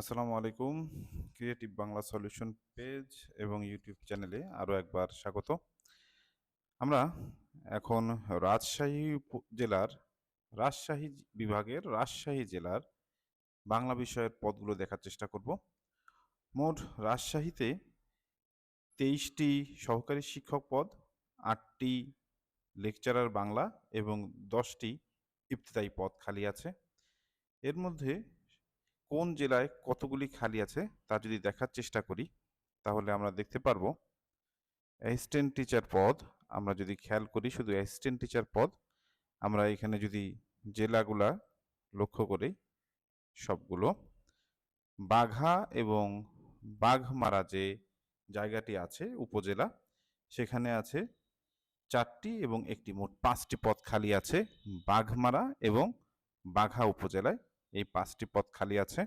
আসসালামু আলাইকুম। Creative Bangla solution page এবং ইউটিউব চ্যানেলে আরও একবার স্বাগত। আমরা এখন রাজশাহী জেলার, রাজশাহী বিভাগের, রাজশাহী জেলার বাংলা বিষয়ের পদগুলো দেখার চেষ্টা করব। মোট রাজশাহীতে তেইশটি সহকারী শিক্ষক পদ, আটটি লেকচারার বাংলা এবং দশটি ইবতদায়ী পদ খালি আছে। এর মধ্যে কোন জেলায় কতগুলি খালি আছে তা যদি দেখার চেষ্টা করি, তাহলে আমরা দেখতে পারব। অ্যাসিস্ট্যান্ট টিচার পদ, আমরা যদি খেয়াল করি শুধু অ্যাসিস্ট্যান্ট টিচার পদ, আমরা এখানে যদি জেলাগুলা লক্ষ্য করি, সবগুলো। বাঘা এবং বাঘমারা যে জায়গাটি আছে, উপজেলা, সেখানে আছে চারটি এবং একটি, মোট পাঁচটি পদ খালি আছে, বাঘমারা এবং বাঘা উপজেলায়। এই পাঁচটি পদ খালি আছে।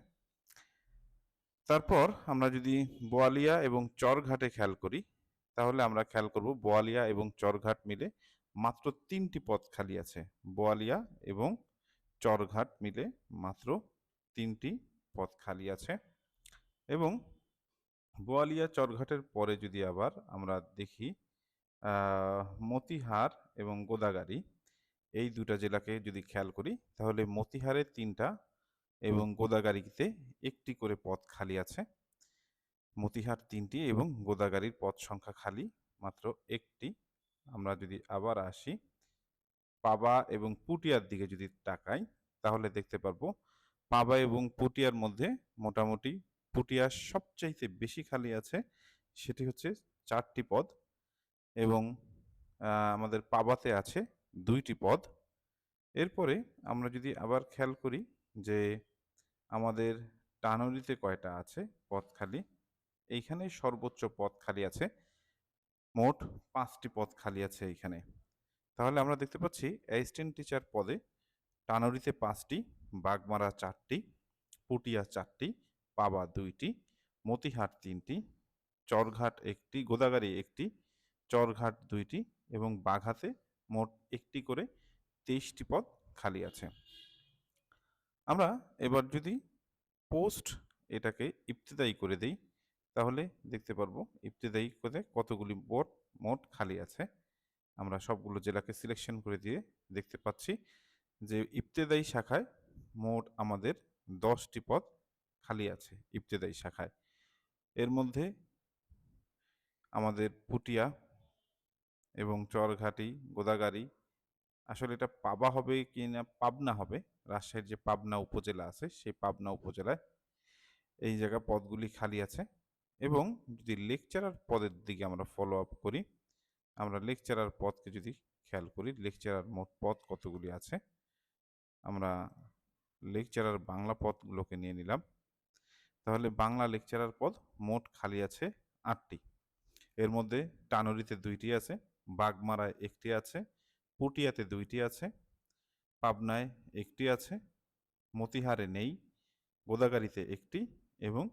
তারপর আমরা যদি বোয়ালিয়া এবং চরঘাটে খেয়াল করি, তাহলে আমরা খেয়াল করব বোয়ালিয়া এবং চরঘাট মিলে মাত্র তিনটি পদ খালি আছে। বোয়ালিয়া এবং চরঘাট মিলে মাত্র তিনটি পদ খালি আছে। এবং বোয়ালিয়া চরঘাটের পরে যদি আবার আমরা দেখি মতিহার এবং গোদাগাড়ি এই দুটা জেলাকে যদি খেয়াল করি, তাহলে মতিহারে তিনটা এবং গোদাগাড়িতে একটি করে পদ খালি আছে। মতিহার তিনটি এবং গোদাগাড়ির পদ সংখ্যা খালি, মাত্র একটি। আমরা যদি আবার আসি, পাবা এবং পুটিয়ার দিকে যদি তাকাই, তাহলে দেখতে পারব পাবা এবং পুটিয়ার মধ্যে মোটামুটি পুটিয়ার সবচাইতে বেশি খালি আছে, সেটি হচ্ছে চারটি পদ এবং আমাদের পাবাতে আছে দুইটি পদ। এরপরে আমরা যদি আবার খেয়াল করি যে আমাদের টানরিতে কয়টা আছে? পদ খালি। এইখানে সর্বোচ্চ পদ খালি আছে। মোট পাঁচটি পদ খালি আছে এইখানে। তাহলে আমরা দেখতে পাচ্ছি অ্যাসিস্ট্যান্ট টিচার পদে টানরিতে পাঁচটি, বাগমারা চারটি, পুটিয়া চারটি, পাবা দুইটি, মতিহাট তিনটি, চরঘাট একটি, গোদাগাড়ি একটি, চরঘাট দুইটি এবং বাঘাতে মোট একটি করে তেইশটি পদ খালি আছে। আমরা এবার যদি পোস্ট এটাকে ইবতেদায়ী করে দেই, তাহলে দেখতে পারব ইবতেদায়ী করে কতগুলি বোর্ড মোট খালি আছে। আমরা সবগুলো জেলাকে সিলেকশন করে দিয়ে দেখতে পাচ্ছি যে ইবতেদায়ী শাখায় মোট আমাদের দশটি পদ খালি আছে ইবতেদায়ী শাখায়। এর মধ্যে আমাদের পুটিয়া এবং চরঘাটি, গোদাগাড়ি, আসলে এটা পাবা হবে কি না পাবনা হবে রাজশাহীর যে পাবনা উপজেলা আছে, সেই পাবনা উপজেলায় এই জায়গা পদগুলি খালি আছে এবং যদি লেকচারার পদের দিকে আমরা ফলো আপ করি, আমরা লেকচারার পদকে যদি খেয়াল করি লেকচারার মোট পদ কতগুলি আছে, আমরা লেকচারার বাংলা পদগুলোকে নিয়ে নিলাম। তাহলে বাংলা লেকচারার পদ মোট খালি আছে আটটি। এর মধ্যে টানরিতে দুইটি আছে, বাগমারায় একটি আছে, পুটিয়াতে দুইটি আছে পাবনায় একটি আছে, মতিহারে নেই গোদাগাড়িতে একটি এবং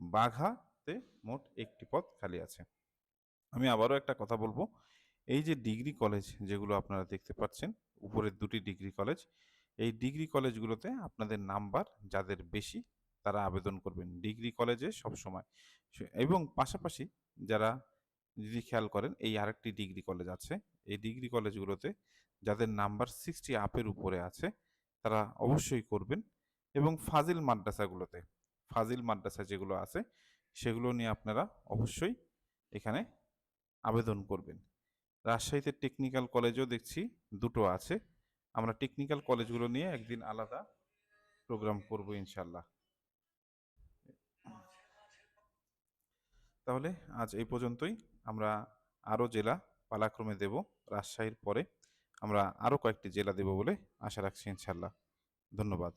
বাঘাতে মোট একটি পদ খালি আছে। আমি আবারও একটা কথা বলব, এই যে ডিগ্রি কলেজ যেগুলো আপনারা দেখতে পাচ্ছেন, উপরের দুটি ডিগ্রি কলেজ, এই ডিগ্রি কলেজগুলোতে আপনাদের নাম্বার যাদের বেশি তারা আবেদন করবেন। ডিগ্রি কলেজে সবসময়, সে- এবং পাশাপাশি যারা যদি খেয়াল করেন, এই আরেকটি ডিগ্রি কলেজ আছে। এই ডিগ্রি কলেজগুলোতে যাদের নাম্বার সিক্সটি আপের উপরে আছে, তারা অবশ্যই করবেন। এবং ফাজিল মাদ্রাসাগুলোতে, ফাজিল মাদ্রাসা যেগুলো আছে, সেগুলো নিয়ে আপনারা অবশ্যই এখানে আবেদন করবেন। রাজশাহীতে টেকনিক্যাল কলেজও দেখছি দুটো আছে। আমরা টেকনিক্যাল কলেজগুলো নিয়ে একদিন আলাদা প্রোগ্রাম করব ইনশাল্লাহ। তাহলে আজ এই পর্যন্তই। আমরা আরও জেলা পালাক্রমে দেব, রাজশাহীর পরে আমরা আরও কয়েকটি জেলা দেব বলে আশা রাখছি ইনশাল্লাহ ধন্যবাদ।